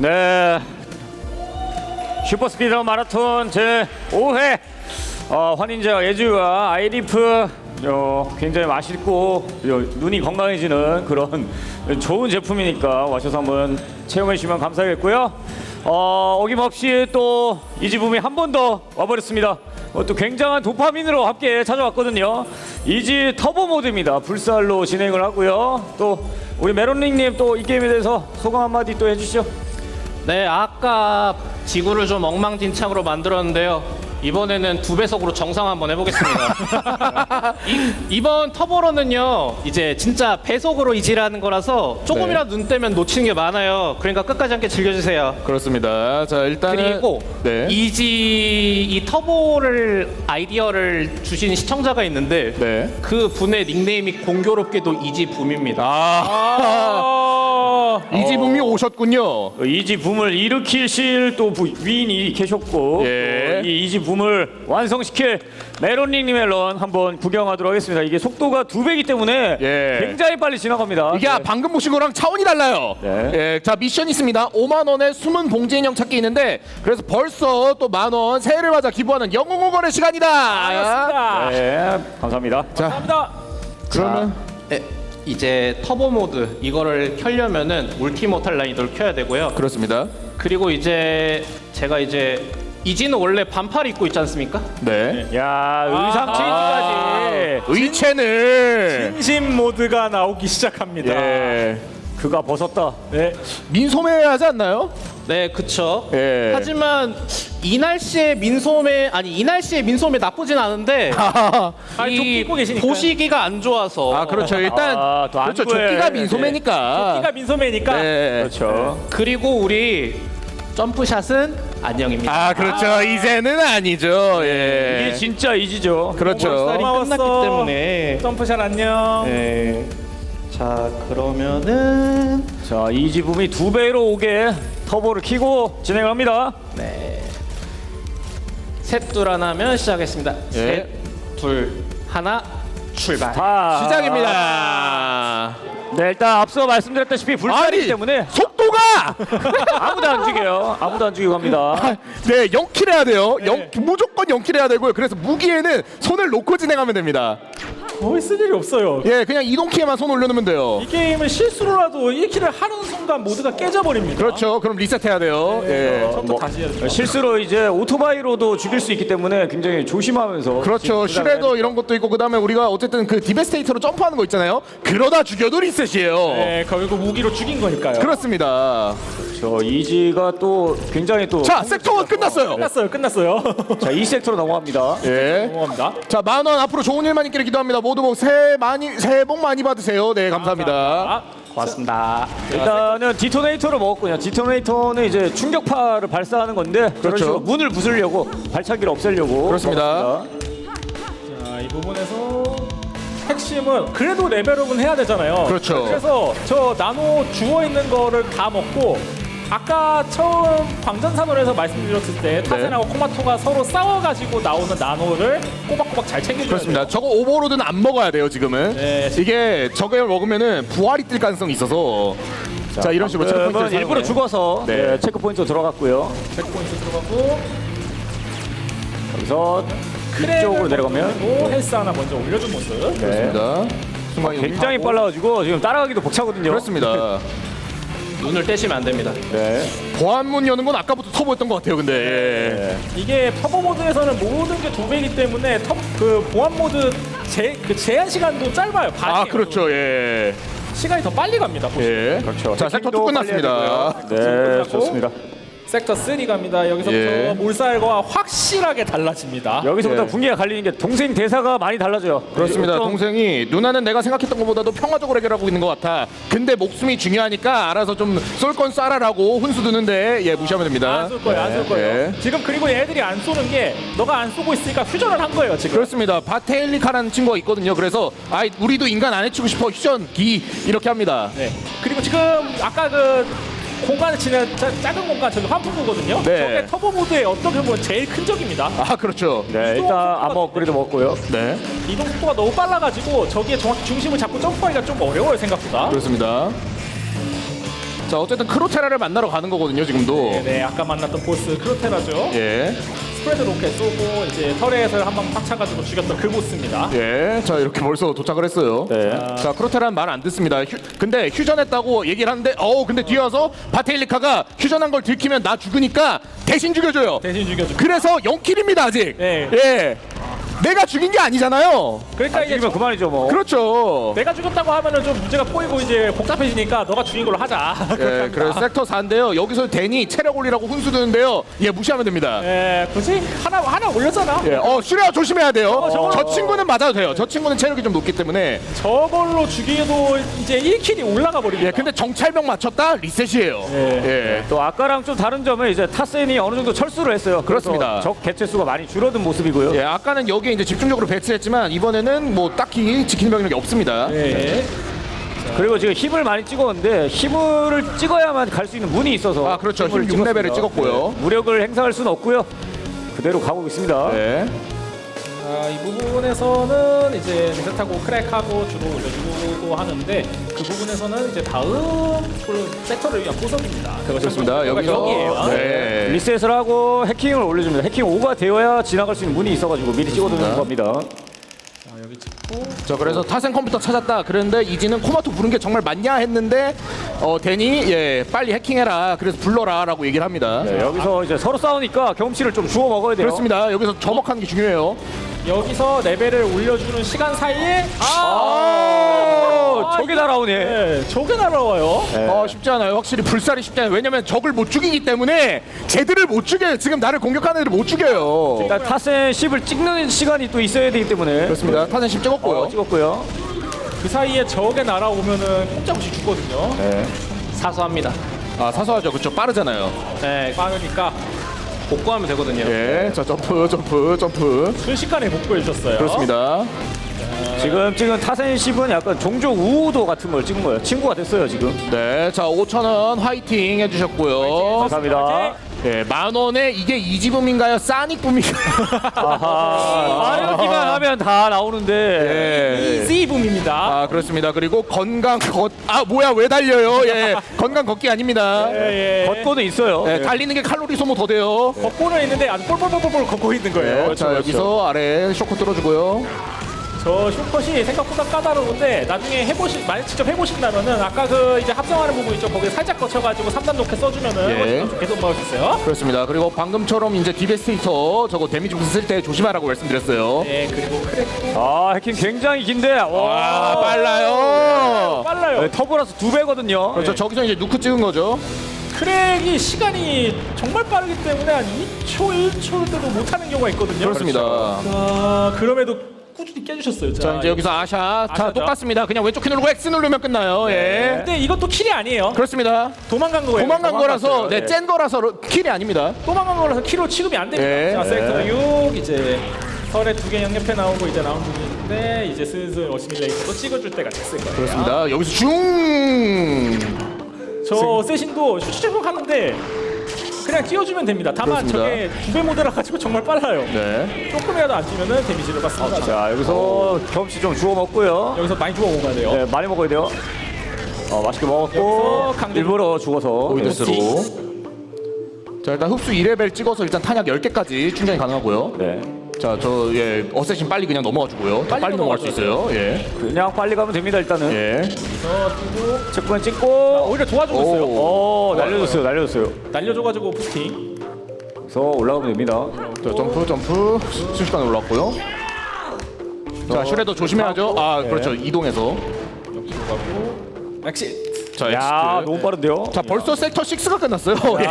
네. 슈퍼스피드 마라톤 제 5회 어, 환인제와 예주와 아이리프 어, 굉장히 맛있고 어, 눈이 건강해지는 그런 좋은 제품이니까 와셔서 한번 체험해 주시면 감사하겠고요. 어, 어김없이 또 이지붐이 한 번 더 와버렸습니다. 어, 또 굉장한 도파민으로 함께 찾아왔거든요. 이지 터보 모드입니다. 불살로 진행을 하고요. 또 우리 메론링님 또 이 게임에 대해서 소감 한마디 또 해주시죠. 네, 아까 지구를 좀 엉망진창으로 만들었는데요. 이번에는 두 배속으로 정상 한번 해보겠습니다. 이, 이번 터보로는요, 이제 진짜 배속으로 이지라는 거라서 조금이라도 눈 떼면 놓치는 게 많아요. 그러니까 끝까지 함께 즐겨주세요. 그렇습니다. 자 일단은 그리고 네. 이지 이 터보를 아이디어를 주신 시청자가 있는데 네. 그 분의 닉네임이 공교롭게도 이지 붐입니다. 아 이지붐이 오셨군요. 어, 이지 붐을 일으키실 또 부- 위인이 계셨고 예. 또이 이지 붐을 완성시킬 메론링님의 런 한번 구경하도록 하겠습니다. 이게 속도가 두 배이기 때문에 예. 굉장히 빨리 지나갑니다. 이게 네. 방금 보신 거랑 차원이 달라요. 네. 예, 자 미션 있습니다. 5만 원의 숨은 봉지 인형 찾기 있는데 그래서 벌써 또 만 원 새해를 맞아 기부하는 영웅호거의 시간이다. 알겠습니다. 네, 감사합니다. 감사합니다. 그러면 네, 이제 터보 모드 이거를 켜려면은 울티모탈 라인을 켜야 되고요. 그렇습니다. 그리고 이제 제가 이제 이지는 원래 반팔 입고 있지 않습니까? 네. 야 의상 체인지까지 의첸을 진심 모드가 나오기 시작합니다. 예. 그가 벗었다. 네. 민소매 하지 않나요? 네, 그쵸. 예. 하지만 이 날씨에 민소매 아니 이 날씨에 민소매 나쁘진 않은데 아, 조끼 입고 계시니까요. 보시기가 안 좋아서 아 그렇죠. 일단 아, 또 그렇죠. 조끼가 민소매니까. 조끼가 민소매니까 네. 그렇죠. 그리고 우리 점프샷은 안녕입니다. 아 그렇죠. 이제는 아니죠. 예. 이게 진짜 이지죠. 그렇죠. 살이 고마웠어. 끝났기 때문에 점프샷 안녕. 네. 자 그러면은 자 이지 붐이 두 배로 오게 터보를 키고 진행합니다. 네. 셋둘 하나면 시작하겠습니다. 예. 셋둘 하나 출발. 자 시작입니다. 네 일단 앞서 말씀드렸다시피 불살이기 때문에 속도가 아무도 안 죽여요. 아무도 안 죽이고 갑니다. 네 0킬 해야 돼요. 영, 무조건 0킬 해야 되고요. 그래서 무기에는 손을 놓고 진행하면 됩니다. 거의 쓸 일이 없어요. 예, 그냥 이동키에만 손 올려놓으면 돼요. 이 게임은 실수로라도 1킬을 하는 순간 모두가 깨져버립니다. 그렇죠. 그럼 리셋해야 돼요. 예. 처음부터 다시 해야 돼요. 실수로 이제 오토바이로도 죽일 수 있기 때문에 굉장히 조심하면서 그렇죠. 지금 슈레더 이런 것도 있고 그다음에 우리가 어쨌든 그 디베스테이터로 점프하는 거 있잖아요. 그러다 죽여도 리셋이에요. 네, 결국 무기로 죽인 거니까요. 그렇습니다. 저 이지가 또 굉장히 또 자, 섹터 1 끝났어요. 끝났어요. 끝났어요. 자, 이 섹터로 넘어갑니다. 예. 넘어갑니다. 자, 만 원 앞으로 좋은 일만 있기를 기도합니다. 모두 복 새해 많이 새해 복 많이 받으세요. 네, 감사합니다. 아, 고맙습니다. 일단은 디토네이터를 먹었군요. 디토네이터는 이제 충격파를 발사하는 건데 그런 그렇죠. 식으로 문을 부수려고 발차기를 없애려고 그렇습니다. 먹었습니다. 자, 이 부분에서 핵심은 그래도 레벨업은 해야 되잖아요. 그렇죠. 그래서 저 나노 주워 있는 거를 다 먹고 아까 처음 광전산호에서 말씀드렸을 때 타젠하고 코마토가 서로 싸워가지고 나오는 나노를 꼬박꼬박 잘 챙겨줘야 그렇습니다. 돼요. 저거 오버로드는 안 먹어야 돼요, 지금은. 네. 이게 저걸 먹으면은 부활이 뜰 가능성이 있어서 자, 이런 식으로 방금은 체크포인트를 일부러 사용해. 죽어서 네. 네, 체크 포인트 들어갔고요. 체크포인트 들어가고 여기서 뒤쪽으로 내려가면 오 헬스 하나 먼저 올려준 모습. 네. 그렇습니다. 순간 이동 굉장히 하고. 빨라가지고 지금 따라가기도 벅차거든요. 그렇습니다. 눈을 떼시면 안 됩니다. 네. 보안문 여는 건 아까부터 터보였던 것 같아요, 근데. 예. 이게 터보 모드에서는 모든 게 두 배이기 때문에 터, 그 보안 모드 제, 그 제한 시간도 짧아요. 반이에요. 아, 그렇죠, 예. 시간이 더 빨리 갑니다. 보시면. 예. 그렇죠. 자, 섹터 2 끝났습니다. 네, 끝나고. 좋습니다. 섹터 3 갑니다. 여기서부터 예. 몰살과 확실하게 달라집니다. 여기서부터 예. 분기가 갈리는 게 동생 대사가 많이 달라져요. 그렇습니다. 좀 동생이 누나는 내가 생각했던 것보다도 평화적으로 해결하고 있는 것 같아. 근데 목숨이 중요하니까 알아서 좀 쏠 건 쏴라라고 훈수 두는데 예 무시하면 됩니다. 안 쏠 거예요, 안 쏠 거예요. 예. 지금 그리고 얘들이 안 쏘는 게 너가 안 쏘고 있으니까 휴전을 한 거예요, 지금. 그렇습니다. 바테일리카라는 친구가 있거든요. 그래서 아 우리도 인간 안 해치고 싶어 휴전 기 이렇게 합니다. 네. 그리고 지금 아까 그 공간을 치는 짜- 작은 공간 저기 환풍구거든요. 네. 저게 터보 모드의 어떻게 보면 제일 큰 적입니다. 아 그렇죠. 네, 일단 암호 업그레이드 먹고요. 네 이동 속도가 너무 빨라가지고 저기에 정확히 중심을 잡고 점프하기가 좀 어려워요 생각보다. 그렇습니다. 자 어쨌든 크로테라를 만나러 가는 거거든요 지금도. 네, 네, 아까 만났던 보스 크로테라죠. 예. 스프레드 로켓 쏘고 이제 터렛을 한방 팍 차가지고 죽였던 그 보스입니다. 예. 자 이렇게 벌써 도착을 했어요. 네. 자 크로테라는 말안 듣습니다. 휴, 근데 휴전했다고 얘기를 하는데 어 근데 뒤에 와서 바테일리카가 휴전한 걸 들키면 나 죽으니까 대신 죽여줘요. 대신 죽여주고. 그래서 0킬입니다 아직. 네. 예. 내가 죽인 게 아니잖아요. 그러니까 이제 이기면 그만이죠 뭐. 그렇죠. 내가 죽였다고 하면은 좀 문제가 꼬이고 이제 복잡해지니까 너가 죽인 걸로 하자. 예, 그래서 섹터 4인데요. 여기서 데니 체력 올리라고 훈수 드는데요. 예, 무시하면 됩니다. 예, 굳이 하나 하나 올렸잖아. 예, 어, 슈레아 조심해야 돼요. 저거- 저 친구는 맞아도 돼요. 저 친구는 체력이 좀 높기 때문에. 저걸로 죽이도 이제 1킬이 올라가 버립니다. 예, 근데 정찰병 맞췄다 리셋이에요. 예. 또 아까랑 좀 다른 점은 이제 타센이 어느 정도 철수를 했어요. 그래서 그렇습니다. 적 개체 수가 많이 줄어든 모습이고요. 예, 아까는 여기 에 이제 집중적으로 배치했지만 이번에는 뭐 딱히 지키는 병력이 없습니다. 예. 그리고 지금 힘을 많이 찍었는데 힘을 찍어야만 갈 수 있는 문이 있어서 아, 그렇죠. 힘을 힘 6레벨을 찍었습니다. 찍었고요. 네, 무력을 행사할 수는 없고요. 그대로 가고 있습니다. 네. 아, 이 부분에서는 이제 리셋하고 크랙하고 주로 올려주고 하는데 그 부분에서는 이제 다음 그 섹터를 위한 포석입니다. 그렇습니다. 여기서 여기에요. 네. 리셋을 하고 해킹을 올려줍니다. 해킹 5가 되어야 지나갈 수 있는 문이 있어가지고 미리 찍어두는 겁니다. 자, 여기 찍고 자, 그래서 타생 컴퓨터 찾았다. 그런데 이지는 코마토 부른 게 정말 맞냐 했는데 어, 데니 예, 빨리 해킹해라. 그래서 불러라라고 얘기를 합니다. 네, 여기서 이제 서로 싸우니까 경험치를 좀 주워 먹어야 돼요. 그렇습니다. 여기서 저먹하는 게 중요해요. 여기서 레벨을 올려주는 시간 사이에 아, 어, 저게 날아오네. 네, 저게 날아와요. 어, 쉽지 않아요. 확실히 불살이 쉽지 않아요. 왜냐면 적을 못 죽이기 때문에 쟤들을 못 죽여요. 지금 나를 공격하는 애들 못 죽여요. 일단 타센 10을 찍는 시간이 또 있어야 되기 때문에 그렇습니다. 타sen 10 찍었고요. 어, 찍었고요. 그 사이에 저게 날아오면은 꼼짝없이 죽거든요. 네. 사소합니다. 아, 사소하죠. 그쵸. 빠르잖아요. 네, 빠르니까 복구하면 되거든요. 예. 자, 점프, 점프, 점프. 순식간에 복구해 주셨어요. 그렇습니다. 지금 찍은 타센 10은 약간 종족 우호도 같은 걸 찍은 거예요. 친구가 됐어요 지금. 네. 자, 5,000원 화이팅 해주셨고요. 감사합니다. 예, 만 원에 이게 이지붐인가요? 싸닉붐인가요? 아하. 빠르기만 하면 다 나오는데. 예. 이지붐입니다. 아 그렇습니다. 그리고 건강 걷... 아 뭐야 왜 달려요? 예, 건강 걷기 아닙니다. 예, 예. 걷고도 있어요. 예, 달리는 게 칼로리 소모 더 돼요. 걷고는 있는데 아주 볼볼볼볼 걷고 있는 거예요. 네, 자 여기서 아래 쇼크 뚫어주고요. 저 쇼컷이 생각보다 까다로운데 나중에 해보시 만약 직접 해보신다면은 아까 그 이제 합성하는 부분 있죠 거기 살짝 거쳐가지고 3단 로켓 써주면은 예. 훨씬 더 먹을 수 있어요. 그렇습니다. 그리고 방금처럼 이제 디베스테이터 저거 데미지 부스 쓸때 조심하라고 말씀드렸어요. 네 그리고 크랙도 아 해킹 굉장히 긴데. 와 와. 빨라요. 빨라요. 네, 터보라서 두 배거든요. 그렇죠. 저기서 이제 누크 찍은 거죠. 크랙이 시간이 정말 빠르기 때문에 한 2초 1초 때도 못하는 경우가 있거든요. 그렇습니다. 아, 그럼에도 꾸준히 깨주셨어요. 자 이제 여기서 아샤. 자 아샤죠? 똑같습니다. 그냥 왼쪽 키 누르고 X 누르면 끝나요. 예. 근데 이것도 킬이 아니에요. 그렇습니다. 도망간 거예요. 도망간 거라서 도망갔어요. 네, 예. 짠 거라서 킬이 아닙니다. 도망간 거라서 킬로 취급이 안 됩니다. 예. 자, 섹터 예. 6 이제 설에 두 개 양옆에 나오고 이제 라운드인데 이제 슬슬 어시밀레이터도 찍어줄 때가 됐을 거예요. 그렇습니다. 여기서 중. 저 세신도 슈슈슈 하는데 그냥 띄워주면 됩니다. 다만 그렇습니다. 저게 두 배 모드라 가지고 정말 빨라요. 네. 조금이라도 안 뛰면은 데미지를 받습니다. 자 여기서 경험치 좀 주워 먹고요. 여기서 많이 주워 먹어야 돼요. 네, 많이 먹어야 돼요. 어, 맛있게 먹었고 여기서 강제- 일부러 죽어서 보이드스로. 자 일단 흡수 2레벨 찍어서 일단 탄약 10개까지 충전이 가능하고요. 네. 자 저 예 어쌔신 빨리 그냥 넘어가 주고요. 더 빨리 빨리 넘어갈 수 있어요. 예. 그냥 빨리 가면 됩니다 일단은. 예. 체크포인트 찍고 오히려 도와주고 있어요. 오, 날려줬어요 날려줬어요. 날려줘가지고 부스팅. 그래서 올라가면 됩니다. 자 점프 점프 순식간에 올라왔고요. 자 슈레더 조심해야죠. 아 그렇죠 이동해서. 엑시. 자 야 엑시트. 너무 빠른데요. 자 벌써 섹터 6가 끝났어요. 예.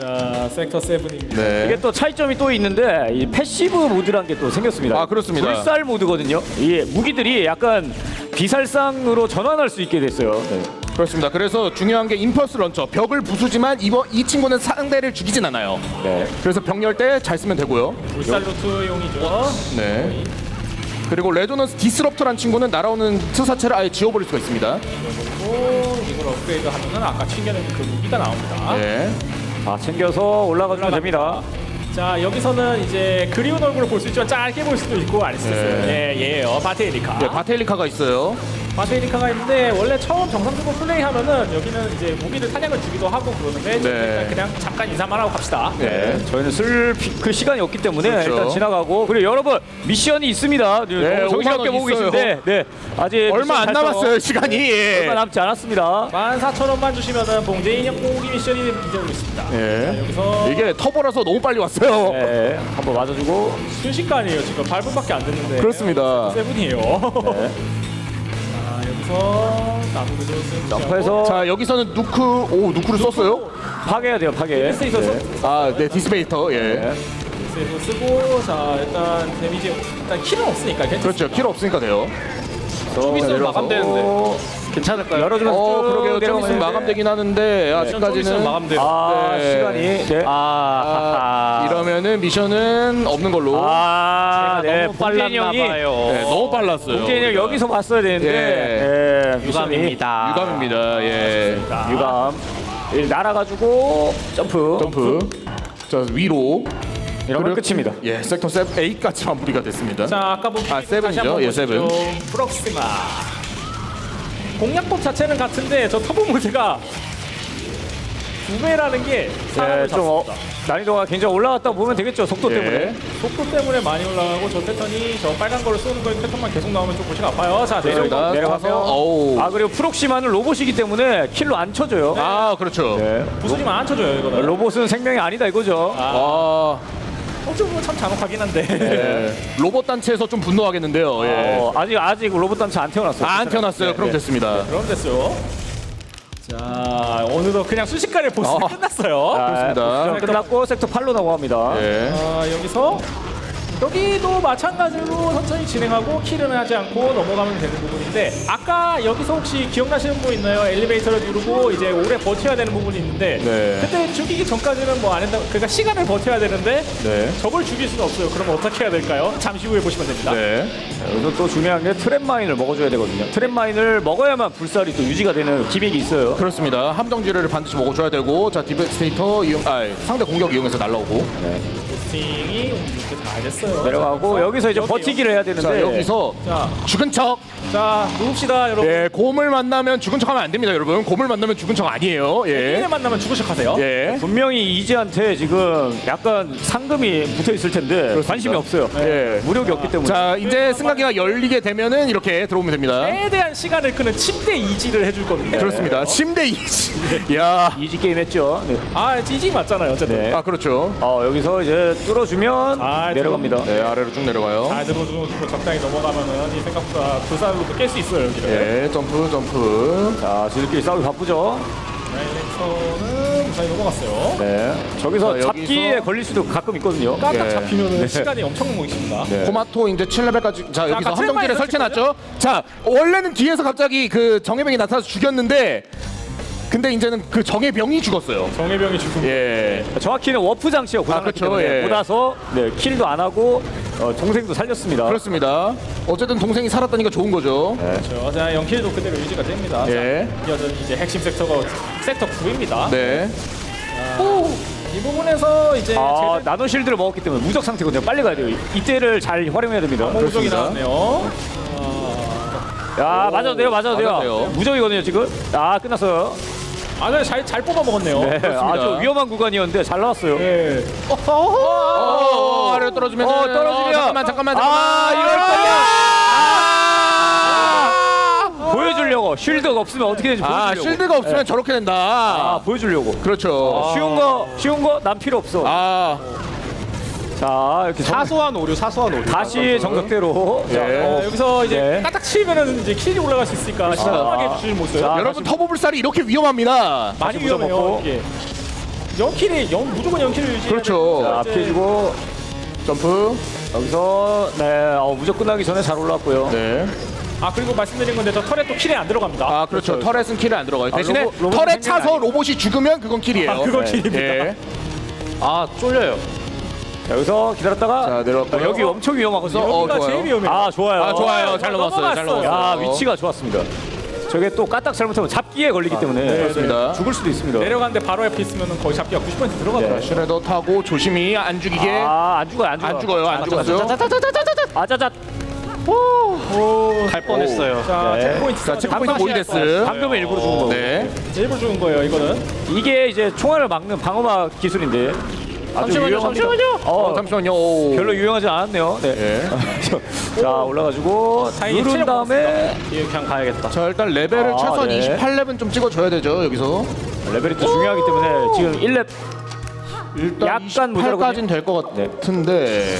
아, 자 섹터 7입니다. 네. 이게 또 차이점이 또 있는데 이 패시브 모드란 게 또 생겼습니다. 아, 그렇습니다. 불살 모드거든요. 이 무기들이 약간 비살상으로 전환할 수 있게 됐어요. 네. 그렇습니다. 그래서 중요한 게 임펄스 런처 벽을 부수지만 이번 이 친구는 상대를 죽이진 않아요. 네. 그래서 벽열때 잘 쓰면 되고요. 불살로트용이죠. 네. 그리고 레조넌스 디스럽터란 친구는 날아오는 투사체를 아예 지워버릴 수가 있습니다. 그리고 이걸 업그레이드 하면은 아까 챙겨낸 그 무기가 나옵니다. 네. 아 챙겨서 올라가주면 됩니다. 자 여기서는 이제 그리운 얼굴을 볼 수 있지만 짧게 볼 수도 있고 알 수도 있어요. 네. 예, 얘예요. 바테리카. 네, 바테일리카가 있어요. 바세리카가 있는데 원래 처음 정상적으로 플레이하면은 여기는 이제 무기를 사냥을 주기도 하고 그러는데 네. 일단 그냥 잠깐 인사만 하고 갑시다. 네. 저희는 쓸 그 시간이 없기 때문에 그렇죠. 일단 지나가고 그리고 여러분 미션이 있습니다. 네, 너무 정신없게 5만 원 보고 있어요. 계신데 네 아직 얼마 안 미션 남았어요 시간이. 예. 얼마 남지 않았습니다. 14,000원만 주시면은 봉제 인 형고기 미션이 기다리고 있습니다. 예. 자, 여기서 이게 터보라서 너무 빨리 왔어요. 네, 한번 맞아주고 순식간이에요. 지금 8분밖에 안 됐는데. 그렇습니다. 세븐이에요. 자, 여기서 나무도 좀 점프해서 자 여기서는 누크 오 누크를 썼어요? 파괴해야 돼요 파괴. 아, 네 디스페이터 예. 네. 세이브 쓰고 자 일단 데미지 일단 킬은 없으니까 괜찮습니다. 그렇죠. 킬 없으니까 돼요. 좀 있으면 마감되는데. 괜찮을까요? 열어주면서 어쭉 그러게요. 좀 있으면. 마감되긴 하는데 좀 있으면 아직까지는 마감돼요. 아 네. 시간이 네. 아, 아, 하하. 이러면은 미션은 없는 걸로. 아, 제가 네. 너무 빨랐나 봐요. 네, 너무 빨랐어요. 봉재인 형. 여기서 봤어야 되는데 예. 예, 유감입니다. 유감입니다. 예. 유감. 예, 날아가지고 점프. 점프. 자 위로. 이러면 끝입니다. 예, 섹터 7 8까지 마무리가 됐습니다. 자 아까 본 아, 세븐이죠. 예, 세븐. 프록시마 공략법 자체는 같은데 저 터보 모드가 두 배라는 게 사람을 네, 좀 어, 잡습니다. 난이도가 굉장히 올라갔다 보면 되겠죠 속도 예. 때문에. 속도 때문에 많이 올라가고 저 패턴이 저 빨간 거를 쏘는 거에 패턴만 계속 나오면 좀 골치가 아파요. 자 그렇습니다. 내려가면 어우. 아 그리고 프록시마는 로봇이기 때문에 킬로 안 쳐줘요. 아, 그렇죠. 네. 부수지만 안 쳐줘요 이거는. 로봇은 생명이 아니다 이거죠. 아, 어쩌면참 잔혹하긴 한데. 예. 로봇 단체에서 좀 분노하겠는데요. 예. 어, 아직 아직 로봇 단체 안 태어났어요. 아, 안 태어났어요. 네, 그럼 네. 됐습니다. 그럼 됐어요. 자 어느덧 그냥 순식간에 보스 어. 끝났어요. 아, 그렇습니다. 끝났고 섹터 8로 넘어갑니다. 예. 아, 여기서 여기도 마찬가지로 천천히 진행하고 킬은 하지 않고 넘어가면 되는 부분인데 아까 여기서 혹시 기억나시는 분 있나요? 엘리베이터를 누르고 이제 오래 버텨야 되는 부분이 있는데 네. 그때 죽이기 전까지는 뭐안 한다 그러니까 시간을 버텨야 되는데 네. 적을 죽일 수는 없어요. 그럼 어떻게 해야 될까요? 잠시 후에 보시면 됩니다. 네. 여기서 또 중요한 게 트랩 마인을 먹어줘야 되거든요. 트랩 마인을 먹어야만 불살이 또 유지가 되는 기믹이 있어요. 그렇습니다. 함정지를 반드시 먹어줘야 되고, 자 디베스테이터 이용, 아 상대 공격 이용해서 날라오고. 스팅이 이렇게 잘 됐어요. 내려가고 여기서 이제. 버티기를 해야 되는데 자 여기서 자, 죽은 척. 자 누웁시다 여러분. 예, 곰을 만나면 죽은 척하면 안 됩니다, 여러분. 곰을 만나면 죽은 척 아니에요. 예. 을 만나면 죽으셔하세요. 예. 분명히 이지한테 지금 약간 상금이 붙어 있을 텐데 관심이 없어요. 예. 무력이 없기 때문에. 자 이제 승강기가 열리게 되면은 이렇게 들어오면 됩니다. 최대한 시간을 끄는 침대 이지를 해줄 겁니다. 그렇습니다. 침대 이지. 야. 이지 게임 했죠. 네. 아, 이지 맞잖아요, 어쨌든. 네. 아 그렇죠. 어, 여기서 이제 뚫어주면 아, 내려갑니다. 네 아래로 쭉 내려가요. 잘 들어주고 적당히 넘어가면은 이 생각보다 불살로도 깰 수 있어요, 여기를. 예, 점프 점프. 자, 지들끼리 싸우기 바쁘죠. 라이렉터는 무사히 넘어갔어요. 네. 저기서 자, 여기서- 잡기에 걸릴 수도 가끔 있거든요. 깜짝 예. 잡히면은 시간이 엄청 먹습니다. 네. 코마토 이제 7레벨까지 자 여기서 아까 트랩마인을 설치해놨죠. 자 원래는 뒤에서 갑자기 그 정예병이 나타나서 죽였는데 근데 이제는 그 정예병이 죽었어요. 정예병이 죽음. 예. 정확히는 워프 장치가 고장났기 그렇죠, 때문에 예. 묻어서 네, 킬도 안 하고 어, 동생도 살렸습니다. 그렇습니다. 어쨌든 동생이 살았다니까 좋은 거죠. 그렇죠. 자, 영킬도 그대로 유지가 됩니다. 예. 자, 여전히 이제 핵심 섹터가 섹터 9입니다. 네. 이 부분에서 이제 아, 제일 나노 실드를 먹었기 때문에 무적 상태거든요. 빨리 가야 돼요. 이- 이때를 잘 활용해야 됩니다. 그렇습니다. 나왔네요. 야, 맞아도 돼요, 맞아도 돼요. 맞아도 돼요. 무적이거든요, 지금. 아, 끝났어요. 아, 네, 잘, 잘 뽑아 먹었네요. 네, 아주 위험한 구간이었는데 잘 나왔어요. 네. 어, 아래로 떨어지면 어, 떨어지면. 잠깐만 잠깐만 잠깐만. 아, 이럴 아, 보여주려고. 쉴드가 없으면 어떻게 되는지 아 보여주려고. 실드가 없으면 저렇게 된다. 아, 보여주려고. 그렇죠. 쉬운 거, 쉬운 거 난 필요 없어. 아, 자, 이렇게 정- 사소한 오류, 사소한 오류. 다시 정석대로. 자, 예. 어, 자, 여기서 이제 네. 까딱 치면은 이제 킬이 올라갈 수 있으니까 신중하게 주질 못해요. 자, 여러분 터보 불살이 이렇게 위험합니다. 많이 다시 위험해요. 묻어먹고. 이게 영킬이 영 무조건 영킬을 유지. 그렇죠. 자, 피해주고 점프. 여기서 네, 어, 무적 끝나기 전에 잘 올라왔고요. 네. 아 그리고 말씀드린 건데 저 털에 또 킬이 안 들어갑니다. 아 그렇죠. 터렛은 킬에 안 들어가요. 대신에 로봇- 로봇은 털에 차서 아니에요. 로봇이 죽으면 그건 킬이에요. 아, 그건 네. 킬입니다. 예. 아, 쫄려요. 자, 여기서 기다렸다가 자, 내려왔고요. 어, 여기 엄청 위험하거든요. 어, 여기가 좋아요. 제일 위험해요. 아, 좋아요. 아 좋아요. 잘 넘었어요. 잘 넘어갔어요. 야, 위치가 좋았습니다. 저게 또 까딱 잘못하면 잡기에 걸리기 때문에 네, 그렇습니다. 죽을 수도 있습니다. 내려가는데 바로 옆에 있으면 거의 잡기가 90% 들어가더라고요. 슈레더 타고 조심히 안 죽이게. 아, 안 죽어요, 안 죽어요. 안 죽어요. 안 죽었어요. 아자자. 갈 뻔했어요. 자, 네. 체크포인트. 자, 체크포인트 방금 모이데스. 방금은 일부러 죽은 거고. 네. 일부러 죽은 거예요, 이거는. 이게 이제 총알을 막는 방어막 기술인데 아주 잠시만요, 유용합니다. 잠시만요. 어, 어, 잠시만요. 오. 별로 유용하지 않았네요. 네. 예. 자 올라가지고 다행히 누른 체력 다음에 예, 그냥 가야겠다. 자, 일단 레벨을 아, 최소한 네. 28렙은 좀 찍어줘야 되죠, 여기서. 레벨이 또 중요하기 때문에 지금 1렙 일단 약간 28까지는 될것 네. 같은데.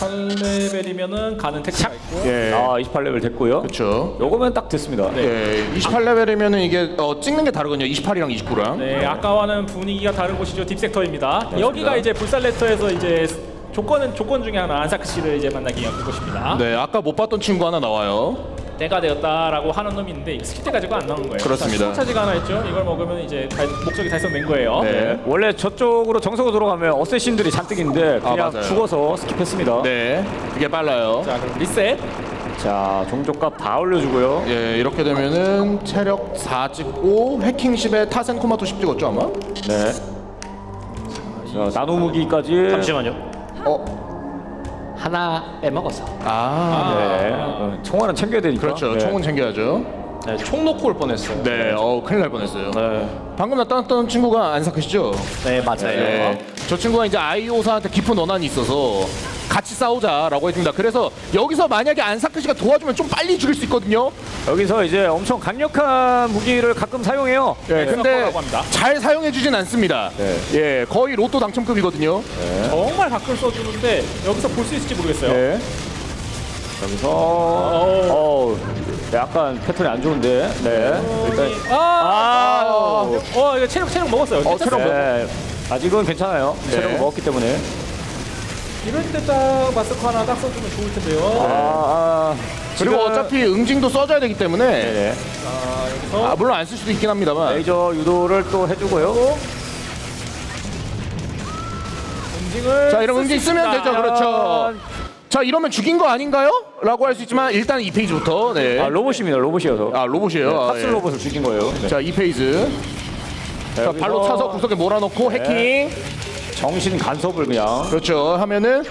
8레벨이면은 가는 택시가 있고. 예. 아 28레벨 됐고요. 그렇죠. 요거면 딱 됐습니다. 예, 28레벨이면은 이게 어, 찍는 게 다르거든요. 28이랑 29랑. 네, 아까와는 분위기가 다른 곳이죠. 딥섹터입니다. 여기가 이제 불살레터에서 이제 조건은 조건 중에 하나 안사크 씨를 이제 만나기 위한 곳입니다. 네, 아까 못 봤던 친구 하나 나와요. 때가 되었다라고 하는 놈이 있는데 스킬 때 가지고 안 나오는 거예요. 그렇습니다. 차지가 하나 있죠. 이걸 먹으면 이제 달- 목적이 달성된 거예요. 네. 원래 저쪽으로 정석으로 들어가면 어쌔신들이 잔뜩 있는데 아, 그냥 맞아요. 죽어서 스킵했습니다. 네, 그게 빨라요. 자, 그럼 리셋. 자 종족값 다 올려주고요. 예, 이렇게 되면은 체력 4 찍고 해킹 10에 타센 코마토 10 찍었죠 아마? 네. 자 나노 무기까지. 잠시만요. 어, 하나 빼먹었어. 아, 네. 어, 총알은 챙겨야 되니까. 그렇죠. 네. 총은 챙겨야죠. 네, 총 놓고 올 뻔했어요. 네, 어 큰일 날 뻔했어요. 네. 방금 나타났던 친구가 안사크시죠? 네, 맞아요. 네. 저 친구가 이제 아이오사한테 깊은 원한이 있어서 같이 싸우자라고 했습니다. 그래서 여기서 만약에 안사크시가 도와주면 좀 빨리 죽일 수 있거든요. 여기서 이제 엄청 강력한 무기를 가끔 사용해요. 예, 근데 서커라고 합니다. 잘 사용해주진 않습니다. 네. 예, 거의 로또 당첨급이거든요. 정말 가끔 써주는데 여기서 볼 수 있을지 모르겠어요. 예. 여기서 어 약간 패턴이 안 좋은데. 네. 일단 아, 아, 어, 어, 이거 체력 체력 먹었어요. 어. 체력 네. 아직은 괜찮아요. 체력을 네. 먹었기 때문에. 이럴 때 딱 마스크 하나 딱 써주면 좋을 텐데요. 아, 아 그리고 지금- 어차피 응징도 써줘야 되기 때문에. 자, 여기서 아, 물론 안 쓸 수도 있긴 합니다만 레이저 유도를 또 해주고요. 응징을 자 이런 응징 쓰면 되죠 그렇죠 자 이러면 죽인 거 아닌가요? 라고 할 수 있지만 일단 2페이지부터 네. 아 로봇입니다. 로봇이어서. 아 로봇이에요 아, 탑슬 예. 로봇을 죽인 거예요. 네. 자 2페이지 자 여기서 발로 차서 구석에 몰아넣고 해킹 정신 간섭을 그냥 그렇죠 하면은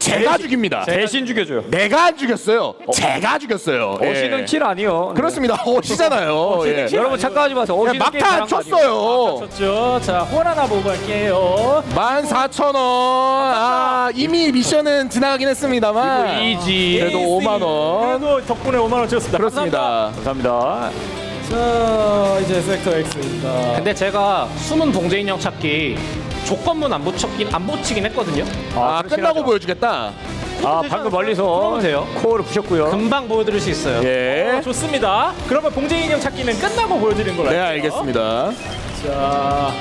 제가 죽입니다 대신 죽여줘요. 내가 안 죽였어요 제가 죽였어요 어시는 예. 킬 아니요. 그렇습니다 어시잖아요 예. 네. 여러분 착각하지 마세요. 어시는 예, 막타. 쳤어요 쳤죠. 자, 홀 하나 보고 갈게요. 14,000원 아 이미 미션은 지나가긴 했습니다만 이지. 그래도 5만 원 그래도 덕분에 5만 원 줬습니다. 그렇습니다 감사합니다. 자, 이제 섹터 X입니다. 근데 제가 숨은 봉제 인형 찾기 조건문 안 붙였긴 안 붙이긴 했거든요. 아 끝나고 보여주겠다 아 방금 멀리서 들어오세요. 코어를 부셨고요. 금방 보여드릴 수 있어요. 예 어, 좋습니다. 그러면 봉제 인형 찾기는 끝나고 보여드리는 걸로 네 할게요. 알겠습니다 자,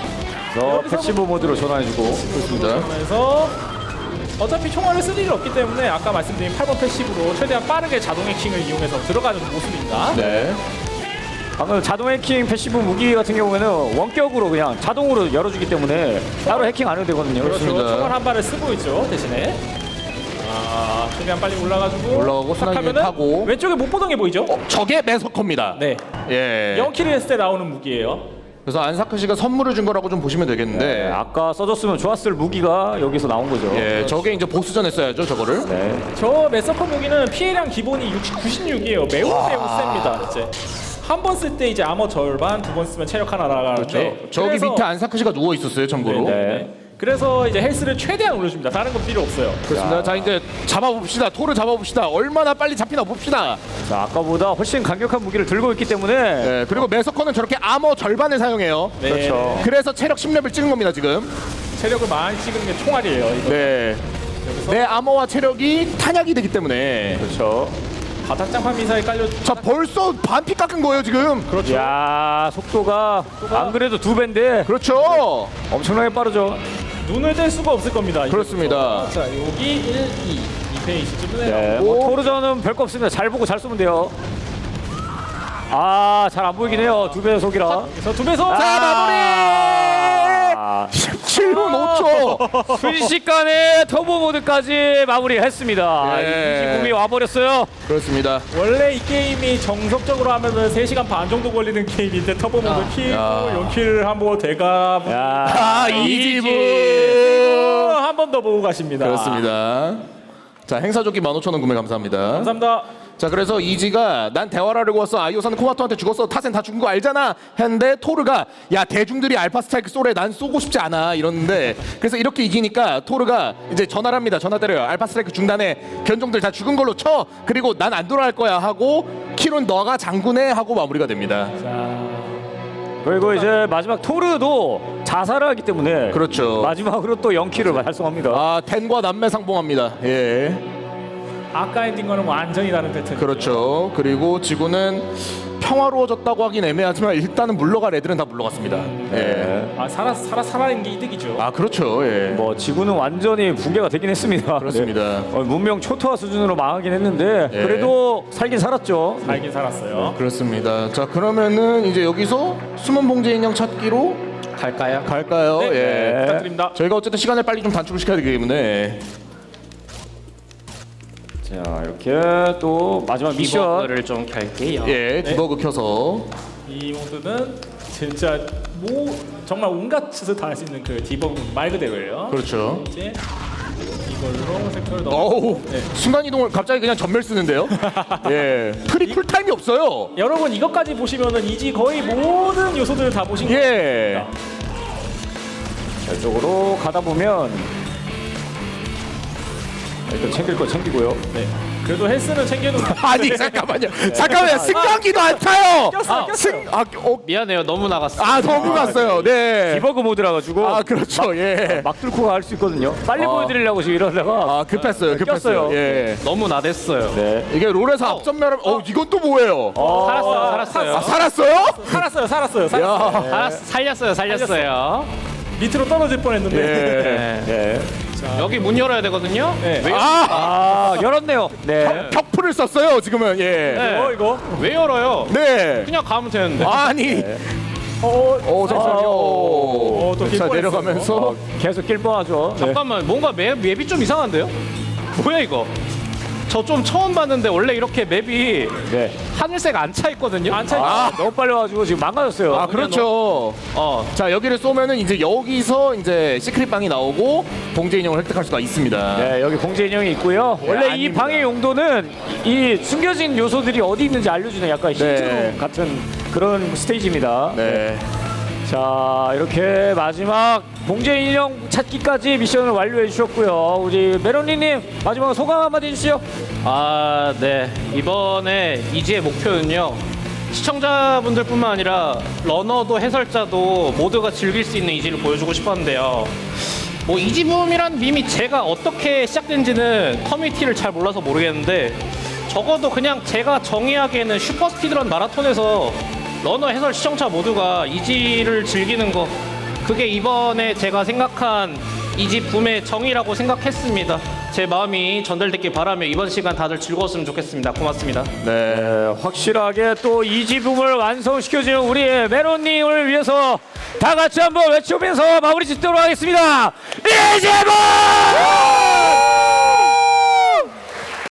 저 패시브 모드로 전환해주고. 그렇습니다 그러면서 어차피 총알을 쓸 일이 없기 때문에 아까 말씀드린 8번 패시브로 최대한 빠르게 자동 해킹을 이용해서 들어가는 모습입니다. 네 방금 자동 해킹 패시브 무기 같은 경우에는 원격으로 그냥 자동으로 열어주기 때문에 따로 해킹 안 해도 되거든요. 그렇죠. 그렇습니다. 총알 한 발을 쓰고 있죠. 대신에. 아, 최대한 빨리 올라가지고 올라가고 딱 순환 하면은 타고. 왼쪽에 못 보던 게 보이죠? 저게 매서커입니다 네. 예 0킬을 했을 때 나오는 무기예요. 그래서 안사크 씨가 선물을 준 거라고 좀 보시면 되겠는데 네, 아까 써줬으면 좋았을 무기가 여기서 나온 거죠. 예 저게 이제 보스전에 써야죠 저거를 네. 저 메서커 무기는 피해량 기본이 60, 96이에요. 매우 매우 셉니다. 이제 한 번 쓸 때 이제 아머 절반, 두 번 쓰면 체력 하나 나가는데 그렇죠 저기 그래서- 밑에 안사크 씨가 누워 있었어요 참고로 네, 네. 네. 그래서 이제 헬스를 최대한 올려줍니다. 다른 건 필요 없어요. 그렇습니다 자 이제 잡아봅시다 토를 잡아봅시다 얼마나 빨리 잡히나 봅시다 자 아까보다 훨씬 강력한 무기를 들고 있기 때문에 예 그리고 매서커는 저렇게 아머 절반을 사용해요 네. 그렇죠. 그래서 체력 10렙을 찍은 겁니다 지금 체력을 많이 찍은 게 총알이에요. 이거. 네. 내 아머와 체력이 탄약이 되기 때문에 그렇죠. 바닥장판 미사일 깔려. 자 벌써 반피 깎은 거예요 지금 그렇죠. 야 속도가 안 그래도 두 배인데 그렇죠 엄청나게 빠르죠. 눈을 뗄 수가 없을 겁니다. 그렇습니다. 자 여기 1, 2, 2페이지쯤은 네, 해요. 뭐 토르전은 별거 없습니다. 잘 보고 잘 쏘면 돼요. 아, 잘 안 보이긴 해요. 두 배 속이라. 그래서 두 배속. 자 마무리 아, 17분 5초 순식간에 터보 모드까지 마무리했습니다. 예. 이기품이 와버렸어요. 그렇습니다 원래 이 게임이 정석적으로 하면은 3시간 반 정도 걸리는 게임인데 터보 모드 키고 야. 연키를 한번 대가 야, 아 이지. 이지분 한번 더 보고 가십니다. 그렇습니다 자 행사조끼 15,000원 구매 감사합니다. 감사합니다. 자 그래서 이지가 난 대화를 하려고 왔어 아이오사는 코마토한테 죽었어. 타센 다 죽은 거 알잖아. 했는데 토르가 야 대중들이 알파 스트라이크 쏘래 난 쏘고 싶지 않아. 이러는데 그래서 이렇게 이기니까 토르가 이제 전화를 합니다. 전화 때려요. 알파 스트라이크 중단에 견종들 다 죽은 걸로 쳐. 그리고 난 안 돌아갈 거야 하고 키론 너가 장군해 하고 마무리가 됩니다. 그리고 이제 마지막 토르도 자살을 하기 때문에 그렇죠. 마지막으로 또 0킬을 달성합니다. 아 텐과 남매 상봉합니다. 예 아까 엔딩과는 완전히 다른 패턴. 그렇죠 그리고 지구는 평화로워졌다고 하긴 애매하지만 일단은 물러갈 애들은 다 물러갔습니다 예. 아 살아 살아 살아있는 게 이득이죠. 아 그렇죠 예. 뭐 지구는 완전히 붕괴가 되긴 했습니다. 그렇습니다. 네. 어, 문명 초토화 수준으로 망하긴 했는데 예. 그래도 살긴 살았죠. 살긴 살았어요. 그렇습니다. 자 그러면은 이제 여기서 숨은 봉제 인형 찾기로 갈까요? 갈까요? 네, 예. 부탁드립니다. 저희가 어쨌든 시간을 빨리 좀 단축을 시켜야 되기 때문에 자 이렇게 또 마지막 미션 디버그를 좀 켤게요. 예 네. 디버그 켜서 이 모드는 진짜 뭐 정말 온갖 짓을 다 할 수 있는 그 디버그 말 그대로예요. 그렇죠. 이제 이걸로 섹터를 넣어. 어우 네. 순간 이동을 갑자기 그냥 전멸 쓰는데요. 예 프리 쿨 타임이 없어요. 여러분 이것까지 보시면은 이지 거의 모든 요소들을 다 보신 거예요. 예. 이쪽으로 가다 보면 일단 챙길 거 챙기고요. 네. 그래도 헬스는 챙겨놓은 아니 잠깐만요. 잠깐만요. 승강기도 안 타요. 꼈어요, 꼈어요. 승 아, 어, 미안해요. 너무 나갔어. 아 너무 갔어요. 네. 디버그 모드라 가지고 아 그렇죠. 예. 막 뚫고 갈 수 있거든요. 빨리 아. 보여드리려고 지금 이러다가 아 급했어요. 급했어요. 꼈어요. 예. 너무 나댔어요. 네. 이게 롤에서 앞전멸하면 어 이건 또 뭐예요? 살았어요. 살았어요. 아 살았어요? 살았어요, 살았어요, 살았어요. 야. 살았, 살렸어요. 살렸어요. 밑으로 떨어질 뻔했는데. 예. 네. 예. 여기 문 열어야 되거든요. 네. 왜, 아 아 열었네요. 네. 격풀을 썼어요 지금은 예. 네. 어 이거. 왜 열어요? 네. 그냥 가면 되는데. 아니. 어, 오 잠시만요. 어, 또길 자 뻔했어요. 내려가면서 어, 계속 낄 뻔하죠. 네. 잠깐만 뭔가 맵, 맵이 좀 이상한데요? 뭐야 이거? 저 좀 처음 봤는데 원래 이렇게 맵이 네. 하늘색 안 차 있거든요. 안 차. 아 너무 빨리 와가지고 지금 망가졌어요. 아 그렇죠. 어. 자 여기를 쏘면은 이제 여기서 이제 시크릿 방이 나오고 봉제 인형을 획득할 수가 있습니다. 네, 여기 공제 인형이 있고요. 원래 이 아닙니다. 방의 용도는 이, 이 숨겨진 요소들이 어디 있는지 알려주는 약간 네. 같은 그런 스테이지입니다. 네. 자, 이렇게 마지막 공제 인형 찾기까지 미션을 완료해 주셨고요. 우리 메론리님 마지막 소감 한마디 해주시죠. 아, 네. 이번에 이지의 목표는요. 시청자분들뿐만 아니라 러너도 해설자도 모두가 즐길 수 있는 이지를 보여주고 싶었는데요. 뭐 이지붐이란 밈이 제가 어떻게 시작된지는 커뮤니티를 잘 몰라서 모르겠는데 적어도 그냥 제가 정의하기에는 슈퍼스피드런 마라톤에서 러너 해설 시청자 모두가 이지를 즐기는 거 그게 이번에 제가 생각한 이지 붐의 정의라고 생각했습니다. 제 마음이 전달됐길 바라며 이번 시간 다들 즐거웠으면 좋겠습니다. 고맙습니다. 네, 확실하게 또 이지붐을 완성시켜주는 우리 메론님을 위해서 다 같이 한번 외쳐보면서 마무리 짓도록 하겠습니다. 이지붐!